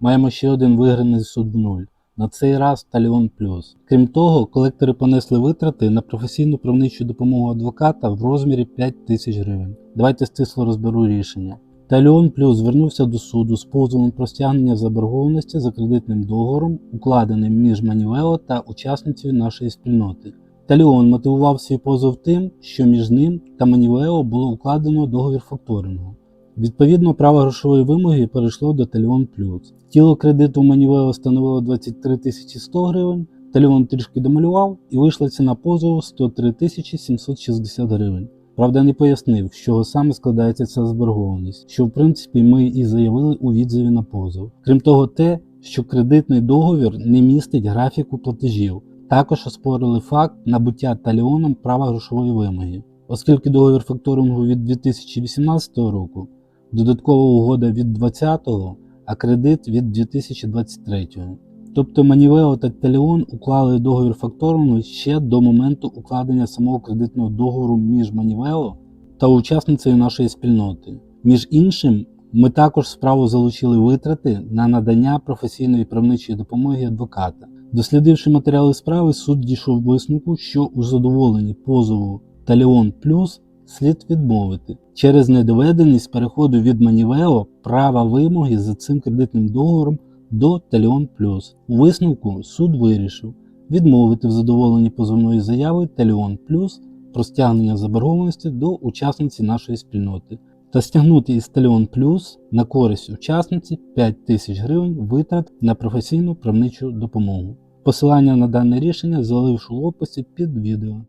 Маємо ще один виграний суд в нуль. На цей раз Таліон Плюс. Крім того, колектори понесли витрати на професійну правничу допомогу адвоката в розмірі 5 тисяч гривень. Давайте стисло розберу рішення. Таліон Плюс звернувся до суду з позовом про стягнення заборгованості за кредитним договором, укладеним між Манівео та учасницею нашої спільноти. Таліон мотивував свій позов тим, що між ним та Манівео було укладено договір факторингу. Відповідно, право грошової вимоги перейшло до Таліон Плюс. Тіло кредиту Манівео становило 23 тисячі 100 гривень, Таліон трішки домалював і вийшла ціна позову 103 тисячі 760 гривень. Правда, не пояснив, з чого саме складається ця заборгованість, що в принципі ми і заявили у відзиві на позов. Крім того, те, що кредитний договір не містить графіку платежів, також оспорили факт набуття таліоном права грошової вимоги. Оскільки договір факторингу від 2018 року, додаткова угода від 2020, а кредит від 2023-го. Тобто Манівео та Таліон уклали договір факторингу ще до моменту укладення самого кредитного договору між Манівео та учасницею нашої спільноти. Між іншим, ми також справу залучили витрати на надання професійної правничої допомоги адвоката. Дослідивши матеріали справи, суд дійшов висновку, що у задоволенні позову Таліон Плюс слід відмовити через недоведеність переходу від Манівео права вимоги за цим кредитним договором до Таліон Плюс. У висновку суд вирішив відмовити в задоволенні позовної заяви Таліон Плюс про стягнення заборгованості до учасниці нашої спільноти та стягнути із Таліон Плюс на користь учасниці 5 тисяч гривень витрат на професійну правничу допомогу. Посилання на дане рішення залишу в описі під відео.